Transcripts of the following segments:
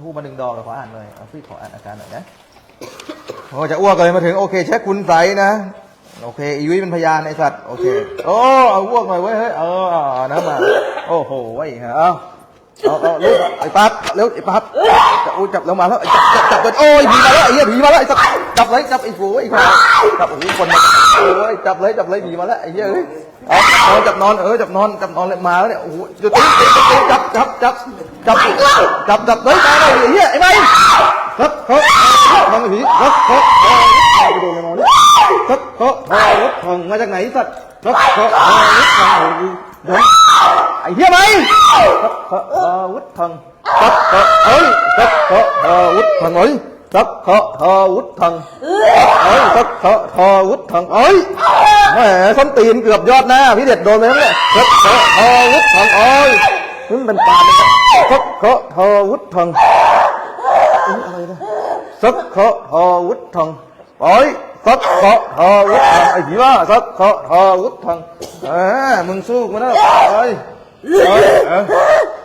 ทูบมาหนึ่งดอกเราขออ่านเลยเอาพี่ขออ่านอาการหน่อยนะโอ้จะอ้วกเลยมาถึงโอเคเช็คคุณใสนะโอเคอีวิเป็นพยานไอสัตว์โอเคโอ้เอาอ้วกหน่อยเว้ยเฮ้ยเออเอานะมาโอ้โหไอ้ฮะเอาเอาเอาเร็วไอ้ปั๊บเร็วไอ้ปั๊บจะอู้จับลงมาแล้วจับจับจับโอ้ยผีมาแล้วไอ้เหี้ยผีมาแล้วไอ้สัตว์ จับเลยจับไอ้ฝูไอ้ควายจับโอ้โหคนมาโอ้ยจับเลยจับเลยผีมาแล้วไอ้เหี้ยเอ้ยเอาเอาจับนอนเออจับนอนจับนอนเลยมาแล้วเนี่ยโอ้โหจะตีตีตีจับจับจับจับจับจับเลยตายเลยไอ้เหี้ยไอ้ไม่ครับครับทำผีครับครับไปโดนนอนนี่ครับครับทองมาจากไหนสัตว์ครับครับทองไอ้เหี้ยไหมครับครับอาวุธทองครับครับเอ้ยครับครับอาวุธทองเอ้ย ครับครับอาวุธทองเอ้ยครับครับอาวุธทองเอ้ยแหมส้นตีนเกือบยอดหน้าพี่เด็ดโดนไปแล้วเนี่ยครับครับอาวุธทองเอ้ยมันเป็นปานเลยครับครับอาวุธทองอะไรนะสักเคาะหอวุฒทังปอยสักเคาะหอวุฒทังไอ้ผีว่าสักเคาะหอวุฒทังเออมึงสู้กูนะไปไปเออ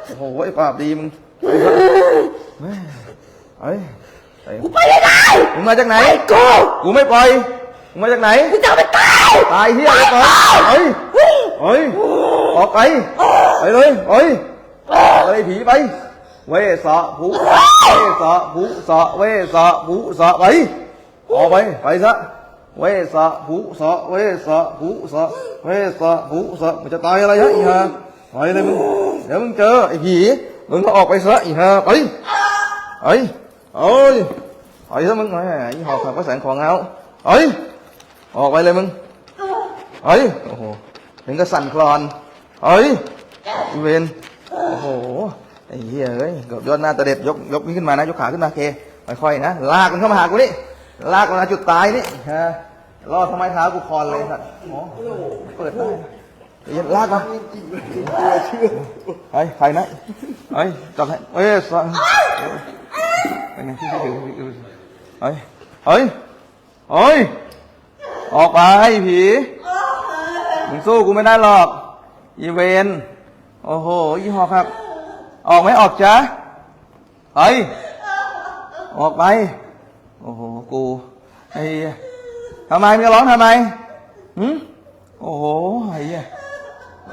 โอ้โหไอ้ปราบดีมึงไปเฮ้ยไอ้ กูไปไม่ได้มึงมาจากไหน กูกูไม่ปล่อย มึงมาจากไหนกูจะเอาไปตาย ตายเฮียเลยก่อนเฮ้ยเฮ้ยออกไป ไปเลยเฮ้ยออกไปผีไป เวสะภูเวสะภูสะเวสะภูสะไป ออกไป ไปซะ เวสะภูสะเวสะภูสะเวสะภูสะมันจะตายอะไรฮะอีห่าไปเลยมึง เดี๋ยวมึงเจอไอ้ผี มึงก็ออกไปซะอีห่าไปไป เอ้ยไปซะมึงแหมอีหอกขับก็แสงของเงาเอ้ยออกไปเลยมึงเอ้ยโอ้โหถึงก็สั่นคลอนเอ้ยเวนโอ้โหไอ้เหี้ยเอ้ยเกือบยอดหน้าตะเด็ดยกยกนี้ขึ้นมานะยกขาขึ้นมาเคค่อยๆนะลากมันเข้ามาหากูนี่ลากมันมาจุดตายนี่ฮะรอดทำไมเท้ากูคอนเลยสัตว์อ๋อเปิดได้เดี๋ยวลากมาไอ้ใครนะไอ้จับให้เอ้ย สัตว์เป็นไงที่ที่ถือเอ้ยเอ้ยเอ้ยออกไปผีมึงสู้กูไม่ได้หรอกอีเวนโอ้โหยี่ห้อครับ ออกไหมออกจ้ะเฮ้ยออกไป โอ้โห กูไอ้เฮ้ยทำไมมึงร้องทำไมหืมโอ้โหไอ้เหี้ย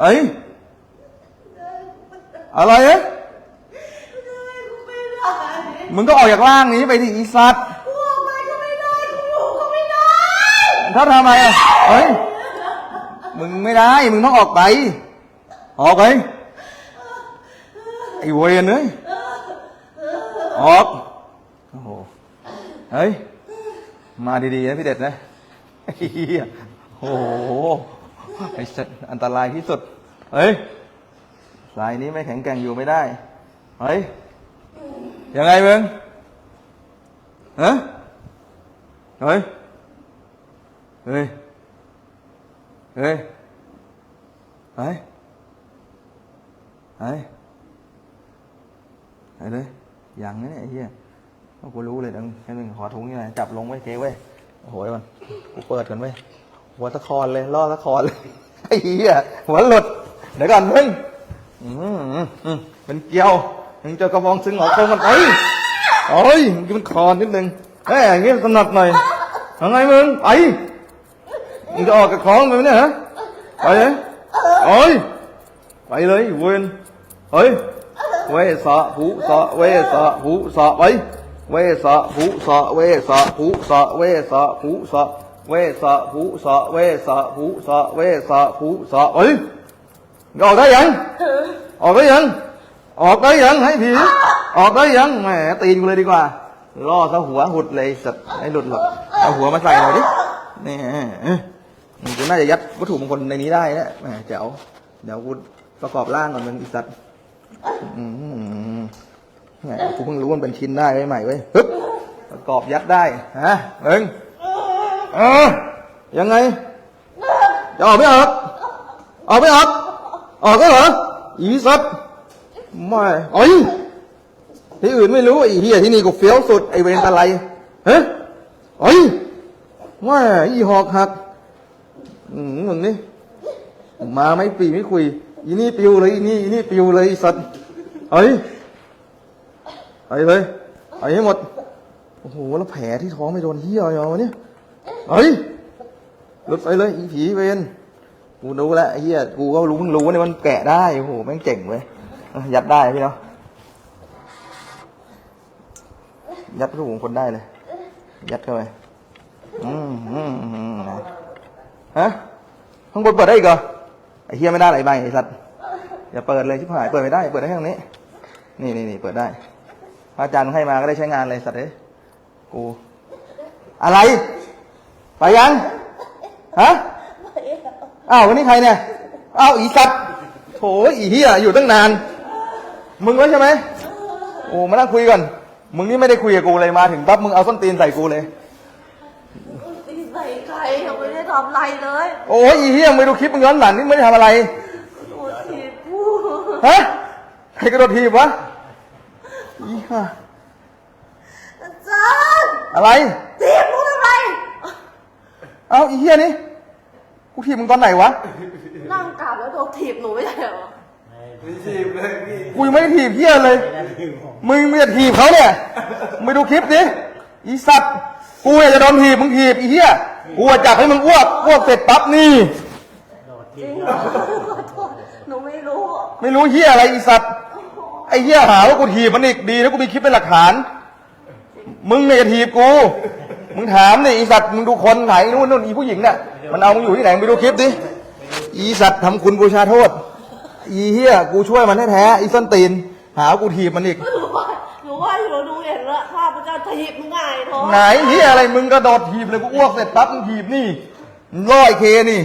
เอ้ยอะไรเอ๊ะ มึงก็ออกจากร่างนี้ไปดิอีสัตว์กูออกไปก็ไม่ได้กูก็ไม่ได้ถ้าทำไมอะเฮ้ย มึงไม่ได้ มึงต้องออกไป ออกไป ไอ้เวรเอ้ยออก โอ้โห เฮ้ย มาดีๆนะพี่เด็ดนะไอ้เหี้ยโอ้โห ไอ้สัตว์อันตรายที่สุด เฮ้ยสายนี้ไม่แข็งแกร่งอยู่ไม่ได้ เฮ้ย ยังไงมึงฮะเฮ้ย เฮ้ย เฮ้ยเฮ้ยเฮ้ยไอ้เลยยังนะเนี่ยไอ้เหี้ยเอากูรู้เลยดังแค่นึงขอถุงนี่น่อยจับลงไว้เทไว้โอ้โหไอ้มันกูเปิดกันไว้หัวตะคอนเลยล่อตะคอนเลยไอ้เหี้ยหัวหลุดเดี๋ยวก่อนมึงอืมอืมอืมเป็นเกลียว มึงเจอกระบองซึ้งหงอโคงกันไปโอ้ยมึงมันคอนนิดนึงเฮ้ยอย่างงี้สนัดหน่อยยังไงมึงไปมึงจะออกกับของมึงเนี่ยฮะไปเลยโอ้ยไปเลยเวนเฮ้ยเวสะหูสะเวสะหูสะไปเวสะหูสะเวสะหูสะเวสะหูสะเวสะหูสะเวสะหูสะเวสะหูสะไปออกได้ยังออกได้ยัง ออกได้ยังให้ผี ออกได้ยังแหมตีนกูเลยดีกว่า ล่อซะหัวหุดเลยสัตว์ให้หลุดหรอกเอาหัวมาใส่หน่อยดินี่มันจะน่าจะยัดวัตถุมงคลในนี้ได้นะแหมเจ๋วเดี๋ยวกูประกอบร่างก่อนมึงอีสัตว์แหมกูเพิ่งรู้ว่ามันเป็นชิ้นได้ใหม่เว้ยฮึบประกอบยัดได้ฮะเอิงเออยังไงจะออกไม่ออกออกไม่ออกออกก็เหรออีสัตว์ ไม่โอ้ยที่อื่นไม่รู้ไอ้เฮียที่นี่กูเฟี้ยวสุดไอ้เวรตะไลเฮ้ยโอ้ยว่าอีหอกหักอืมมึงนี่มาไม่ปีไม่คุยอีนี่ปิวเลยอีนี่อีนี่ปิวเลยไอ้สัตว์เฮ้ยไปเลยไปให้หมดโอ้โหแล้วแผลที่ท้องไม่โดนเหี้ยอะไรวะเนี่ยเฮ้ยหลุดไปเลยอีผีเวนกูรู้แล้วไอ้เหี้ยกูก็รู้เพิ่งรู้เนี่ยมันแกะได้โอ้โหแม่งเจ๋งเว้ยอะ ยัดได้พี่เนาะยัดลูกของคนได้เลย ยัดเข้าไปอืมอืมอืมนะฮะข้างบนเปิดได้อีกเหรอไอ้เหี้ยไม่ได้อะไรใบไอ้สัตว์อย่าเปิดเลยชิบหายเปิดไม่ได้ เปิดได้แค่ตรงนี้ นี่นี่นี่เปิดได้พระอาจารย์ให้มาก็ได้ใช้งานเลยสัตว์เอ้ยกูอะไร ไปยังฮะอ้าววันนี้ใครเนี่ยอ้าวอีสัตว์โถอีเหี้ยอยู่ตั้งนาน มึงไว้ใช่ไหมโอ้มานั่งคุยก่อน มึงนี่ไม่ได้คุยกับกูเลยมาถึงปั๊บมึงเอาส้นตีนใส่กูเลยตีใส่ใครเราไม่ได้ทำอะไรเลยโอ้ยอีเหี้ยมึงไปดูคลิปมึงย้อนหลังนี่ไม่ได้ทำอะไรโดนถีบกูฮะ ใครกระโดดทีบวะอีห่าอาจารย์อะไรถีบกูทำไมเอ้าอีเหี้ยนี่ กูทีบมึงตอนไหนวะ นั่งกลับแล้วโดนถีบหนูไม่ใช่เหรอ กูยังไม่ได้ถีบเหี้ยเลย มึงไม่จะถีบเขาเนี่ยมึงไปดูคลิปดิอีสัตว์กูอยากจะโดนถีบมึงถีบอีเหี้ยกูจะจับให้มึงอ้วกอ้วกเสร็จปั๊บนี่ จริงเหรอขอโทษหนูไม่รู้ ไม่รู้เหี้ยอะไรอีสัตว์ไอ้เหี้ยหาว่ากูถีบมันอีกดีแล้วกูมีคลิปเป็นหลักฐาน มึงเนี่ยจะถีบกู มึงถามเนี่ยอีสัตว์มึงดูคนไหนนู่นนู่นอีผู้หญิงเนี่ยมันเอามึงอยู่ที่ไหนมึงไปดูคลิปดิอีสัตว์ทำคุณบูชาโทษ อีเหี้ยกูช่วยมันให้แพ้อีส้นตีน หาว่ากูถีบมันอีก หนูว่าหนูว่าหนูดูเห็นแล้วภาพพระเจ้าถีบมึงไงท้องไหนเหี้ยอะไรมึงกระโดดถีบเลยกูอ้วกเสร็จปั๊บมึงถีบนี่มึงล่อไอเคนี่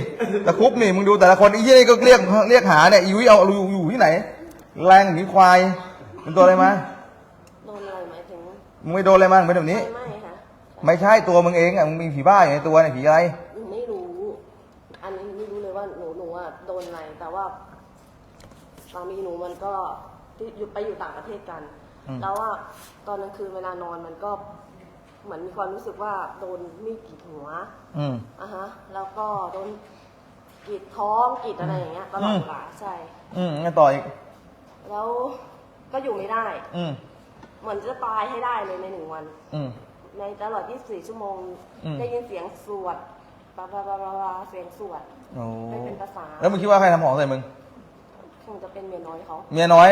ตะคุบนี่มึงดูแต่ละคนไอ้เหี้ยนี่ก็เรียกเรียกหาเนี่ยอีวิเอาอยู่อยู่ที่ไหน แรงอย่างนี้ควายเป็นตัวอะไรมาโดนอะไรหมายถึงมึงไม่โดนอะไรมามึงเป็นแบบนี้ ไม่ไม่ค่ะ ไม่ใช่ตัวมึงเองอะมึงมีผีบ้าอยู่ในตัวเนี่ยผีอะไรหนูไม่รู้ อันนี้ไม่รู้เลยว่าหนูหนูอะโดนอะไร แต่ว่า สามีหนูมันก็ที่อยู่ไปอยู่ต่างประเทศกัน อืม แล้วว่าตอนกลางคืนเวลานอนมันก็เหมือนมีความรู้สึกว่าโดนมีดกรีดหัวอืม อะฮะ แล้วก็โดนกรีดท้องกรีดอะไรอย่างเงี้ยตลอดเวลาใช่ อืมงั้นต่ออีก แล้วก็อยู่ไม่ได้ อืม เหมือนจะตายให้ได้เลยในหนึ่งวัน อืม ในตลอด 24 ชั่วโมง อืม ได้ยินเสียงสวดบลาบลาบลาบลาบลาเสียงสวด โอ้ไม่เป็นภาษา แล้วมึงคิดว่าใครทำของใส่มึงค งจะเป็นเมียน้อยเขาเมียน้อย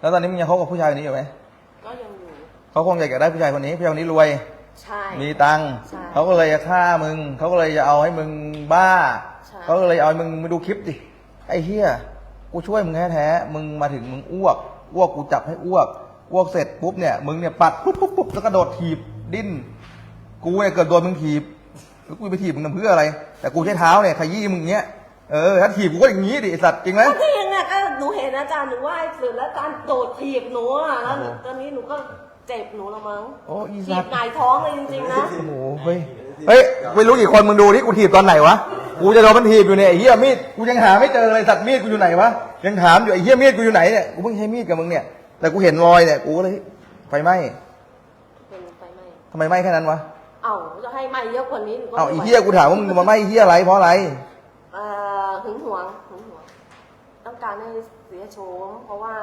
แล้วตอนนี้มึงยังคบกับผู้ชายคนนี้อยู่ไหมก็ยังอยู่เขาคงอยากจะได้ผู้ชายคนนี้ผู้ชายคนนี้รวย ใช่ มีตังค์ใช่เขาก็เลยจะฆ่ามึงเขาก็เลยจะเอาให้มึงบ้าใช่ เขาก็เลยเอาให้มึงมาดูคลิปดิไอ้เฮียกูช่วยมึงแท้ๆมึงมาถึงมึงอ้วกอ้วกกูจับให้อ้วกอ้วกเสร็จปุ๊บเนี่ยมึงเนี่ยปัดปุ๊บปุ๊บปุ๊บแล้วก็โดดถีบดิ้นกูเนี่ยเกิดโดนมึงถีบแล้วกูไปถีบมึงทำเพื่ออะไร แต่กูใช้เท้าเนี่ยขยี้มึงเงี้ย เออถ้าถีบกูก็อย่างงี้ดิไอ้สัตว์จริงไหม ก็ที่ยังไงก็หนูเห็นอาจารย์หนูไหว้เสร็จแล้วอาจารย์โดดถีบหนูอะแล้วหนูโอ้โหตอนนี้หนูก็เจ็บหนูละมั้งโอ้อีถีสับตว์หงายท้องเลยจริงๆนะ โอ้โหเฮ้ยเฮ้ยไม่รู้กี่คนมึงดูที่กูถีบตอนไหนวะกูจะโดนมันถีบอยู่เนี่ยไอ้เหี้ยมีดกูยังหาไม่เจอเลยสัตว์มีดกูอยู่ไหนวะยังถามอยู่ไอ้เหี้ยมีดกูอยู่ไหนเนี่ยกูเพิ่งใช้มีดกับมึงเนี่ยแต่กูเห็นรอยเนี่ยกูก็เลยไฟไหม้เป็นไฟไหม้ทำไมไหม้แค่นั้นวะเอ้าจะให้ไหม้เยอะกว่านี้หนูก็เอาไม่ไอ้ไหวเหี้ยกูถามว่ามึงมาไหม้เหี้ยอะไรเพราะอะไร เอ่อ หึงหวงหึงหวง ต้องการให้เสียโฉมเพราะว่า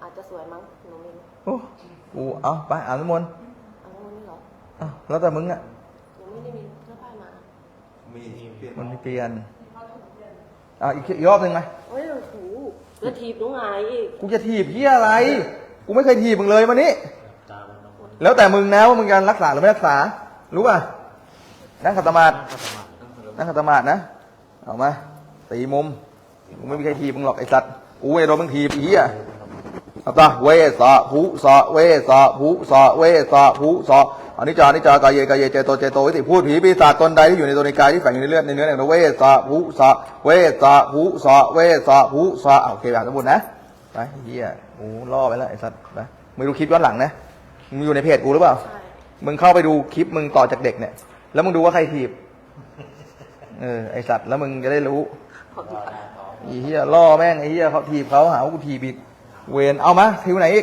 อาจจะสวยมั้งหนูไม่รู้โอ้กูเอาไปอ่านน้ำมนต์เอาวันนี้เหรออ้าวแล้วแต่มึงอะหนูไม่ได้มีเสื้อผ้ามามันไม่เปลี่ยนเอาอีกอีกรอบหนึ่งไหมเฮ้ยโอ้โหแล้วทีบหนูหงายอีกกูจะถีบเหี้ยอะไร กูไม่เคยถีบมึงเลยมานี่แล้วแต่มึงนะว่ามึงจะรักษาหรือไม่รักษา รู้ป่ะ นั่งขัดสมาธินั่งขัดสมาธินะ เอามาตีมุมมึงไม่มีใครทีบมึงหรอกไอ้สัตว์กูไอ้โดนมึงทีบไอ้เหี้ยเอาตาเวสะภูสะเวสะภูสะเวสะภูสะอันนี้จานิจจากายเยกายเยเจโตเจโตวิติพูดผีปีศาจตนใดที่อยู่ในตัวในกายที่แฝงอยู่ในเลือดในเนื้อในเวสะภูสะเวสะภูสะเวสะภูสะอะโอเคแบบสมบูรณ์นะไปไอ้เหี้ยโอ้ล่อไปแล้วไอ้สัตว์ไปไม่รู้คลิปย้อนหลังนะมึงอยู่ในเพจกูหรือเปล่าใช่มึงเข้าไปดูคลิปมึงต่อจากเด็กเนี่ยแล้วมึงดูว่าใครถีบ เออไอสัตว์แล้วมึงจะได้รู้ขอบคุณค่ะไอีเหี้ยล่อแม่งไอเหี้ยเขาถีบเขาหาว่ากูถีบอีกเวรเอามาทิวไหนอีก